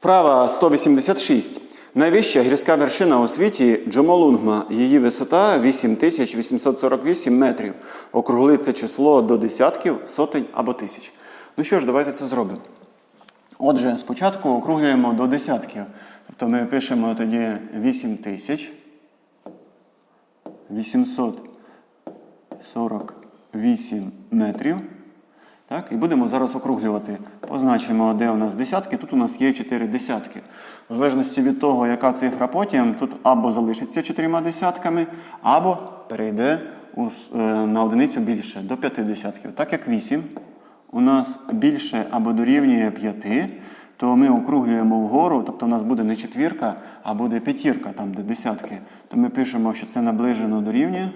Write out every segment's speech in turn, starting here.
Вправа 186. Найвища гірська вершина у світі Джомолунгма. Її висота 8848 метрів. Округли це число до десятків, сотень або тисяч. Ну що ж, давайте це зробимо. Отже, спочатку округлюємо до десятків. Тобто ми пишемо тоді 8000. 848 метрів. Так, і будемо зараз округлювати. Позначимо, де у нас десятки. Тут у нас є 4 десятки. В залежності від того, яка цифра потім, тут або залишиться чотирма десятками, або перейде е, на одиницю більше, до 5 десятків. Так як 8 у нас більше або дорівнює 5, то ми округлюємо вгору, тобто у нас буде не четвірка, а буде п'ятірка, там де десятки. То ми пишемо, що це наближено дорівнює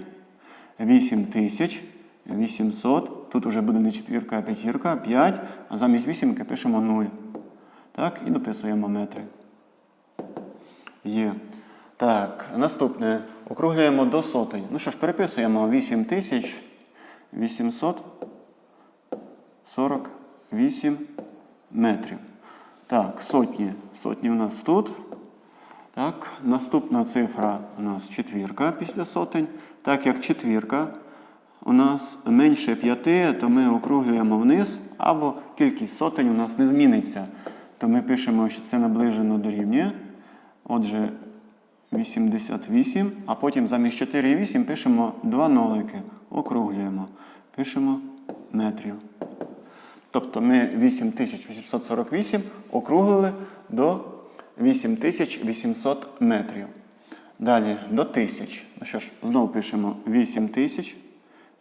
8800. Тут вже буде не четвірка, а п'ятірка, 5, а замість вісімки пишемо 0. Так, і дописуємо метри. Є. Так, наступне. Округлюємо до сотень. Ну що ж, переписуємо 8848 метрів. Так, сотні. Сотні у нас тут. Так, наступна цифра у нас четвірка після сотень. Так як четвірка у нас менше п'яти, то ми округлюємо вниз, або кількість сотень у нас не зміниться. То ми пишемо, що це наближено до рівня. Отже, 88, а потім замість 4 і 8 пишемо 2 нолики. Округлюємо. Пишемо метрів. Тобто ми 8848 округлили до 8800 метрів. Далі до 1000. Ну що ж, знову пишемо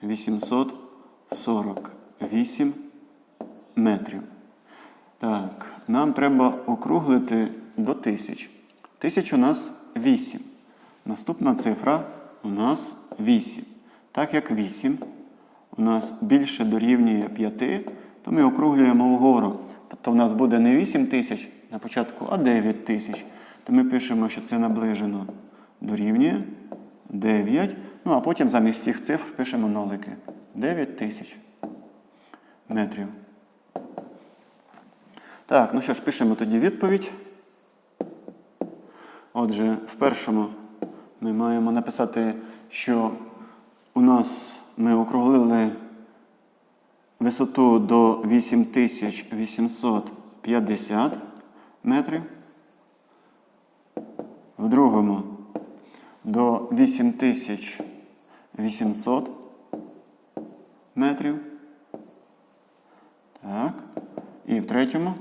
8848 метрів. Так, нам треба округлити до 1000. 1000 у нас 8. Наступна цифра у нас 8. Так як 8 у нас більше дорівнює 5, то ми округлюємо вгору. Тобто у нас буде не 8 тисяч на початку, а 9 тисяч. То ми пишемо, що це наближено дорівнює 9. Ну а потім замість цих цифр пишемо нолики. 9 тисяч метрів. Так, ну що ж, пишемо тоді відповідь. Отже, в першому ми маємо написати, що у нас ми округлили висоту до 8850 метрів. В другому до 8800 метрів. Так. І в третьому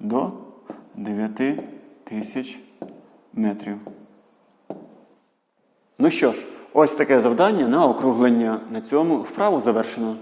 до 9000 метрів. Ну що ж, ось таке завдання на округлення. На цьому вправу завершено.